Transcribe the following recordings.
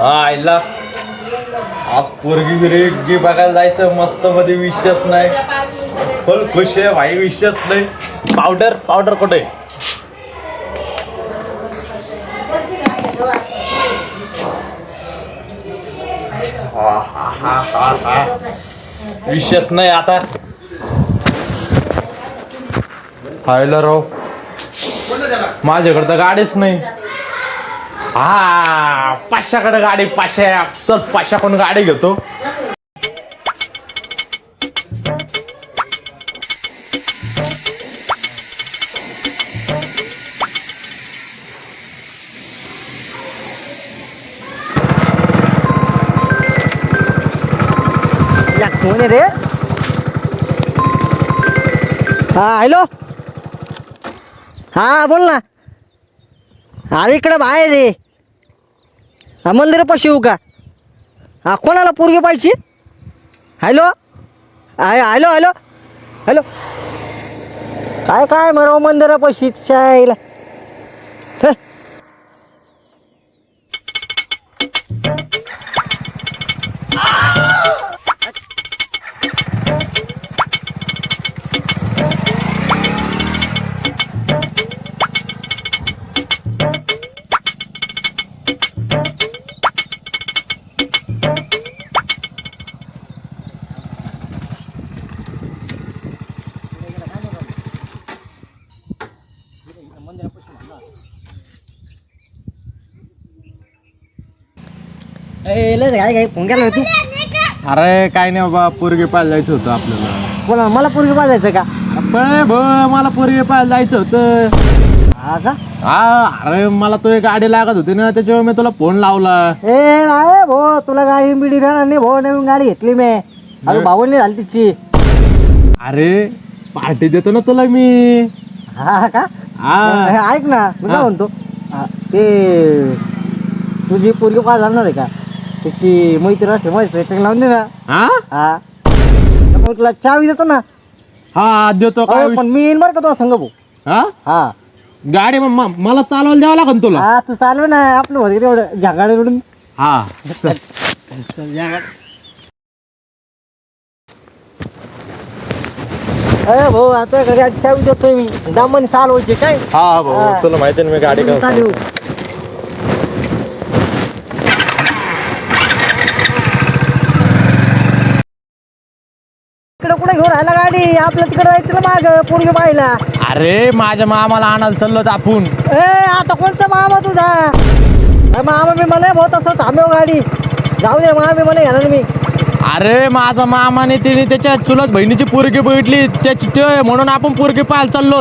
आईला. आज पोरगी बिरगी बघायला जायचं मस्त मध्ये विषयच नाही. फुल खुश आहे भाई विषयच नाही. पावडर पावडर कुठे? विश्वास विषयच नाही आता. हायला राव. माझ्याकडं तर गाडीच नाही. हा पाचशेकडे गाडी पाचशे चल पाचशेकडून गाडी घेतो. कोण आहे रे? हा हॅलो? हा बोल ना. अरे इकडे बाहेर रे हा मंदिरापाशी येऊ का हा कोणाला पोरगी पाहिजे? Hello? Hi hello hello? Hello? काय काय मराव मंदिरापाशी? चायला काय काय? फोन केला तू? अरे काय नाही बाबा पोरगी पाहायला जायचं होतं आपल्याला. कोणा मला पोरगी पाहिजे का? पण भ मला पोरगी पाहायला जायचं होतं. हा का? हा अरे मला तो एक गाडी लागत होती ना त्याच्यावर मी तुला फोन लावला. ए नाही भो तुला गाडी बिडी राहणार नाही भो नवीन गाडी घेतली मी. अरे भावनी झाली तिची. अरे पार्टी देतो ना तुला मी. हा का? हा. ऐक ना मी काय हा. म्हणतो हा, ते तुझी पोरगी पास जाणार आहे का? त्याची मैत्री असते माझी सेटिंग लावून दे ना. हा? हा. तर मग तुला चावी देतो ना. हा देतो काय अहो, पण मी येईन बरं का तुला संग भाऊ? हा? हा. गाडी मग म- मला चालवायला द्यावं लागेल तुला? हा तू चालव ना. आपलं होतं तेवढं. झागाडे उडून. हा. अरे भाऊ आता घरी आज चावी देतोय मी. दामन चालवायचे काय? हा भाऊ. हा. तुला माहिती ना मी गाडी चालू इकडे कुठे घेऊन राहिला गाडी? आपल्या तिकडे जायचं माग पोरगी पाहिला अरे माझ्या मामाला आणायला चाललो होतो आपण. ए आता कोणता मामा तुझा? मामा मी म्हणे भाऊ तसं थांबव गाडी. जाऊ दे मामा मी म्हणे घेणार मी. अरे माझा मामाने तिने त्याच्या चुलत बहिणीची पोरगी बघितली. त्याची ते म्हणून आपण पोरगी पाहायला चाललो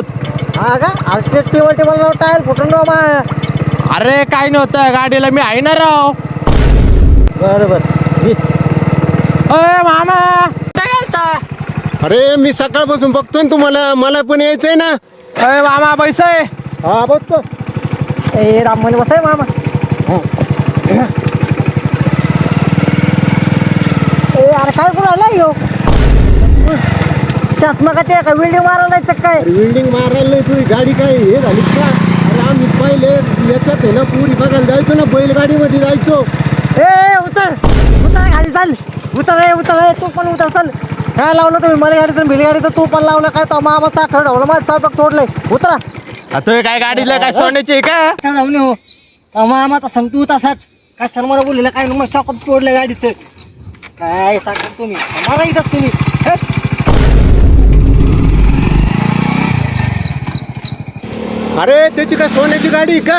हा का? आज टेबल टायर फुटून राव मा अरे काय नव्हतं. गाडीला मी आहे ना राव. बरं बरं. घे. अय मामा! कुठे गेलता अरे मी सकाळपासून बघतोय ना तुम्हाला. मला पण यायचंय ना. अय मामा पैसे हा बघतो. ए राम म्हणे बसाय मामा. ए अरे काय करू आला यो? चष्मा का ते का? बिल्डिंग मारायला जायचं काय? बिल्डिंग मारायला नाही तुझी गाडी काय हे झाली का? अरे आम्ही पहिले. याच्यात आहे ना पुरी बघायला जायचो ना बैलगाडीमध्ये जायचो. ए उतर. उतर खाली चाल. उतर उतर. तू पण उतर चल. काय लावलं तुम्ही? मला गाडीचं बिल गाडीचं तू पण लावलं काय तो मामा ताखड ढवलं माझं स्वयंपाक सोडलंय. उतरा. आता काय गाडीला काय सोन्याची आहे का? काय जाऊन हो. तो मामाचा संतू तसाच. काय शर्माला बोललेलं काय मग शॉकअप तोडलं गाडीचं. काय सांगता तुम्ही? मला इथं तुम्ही. हेट. अरे त्याची काय सोन्याची गाडी आहे का?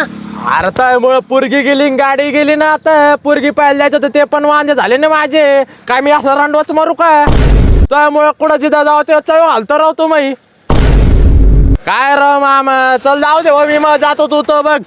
अरे त्यामुळे पोरगी गेली गाडी गेली ना आता. पोरगी पाहायला जायचं तर ते पण वांदे झाले ना माझे. काय मी असं रांडवाच मारू का? त्यामुळे कुठं दादा जाऊ ते चव हालतो राव तुम्ही. काय राव मामा चल जाऊ दे हो, मी मग जातो तू तो बघ.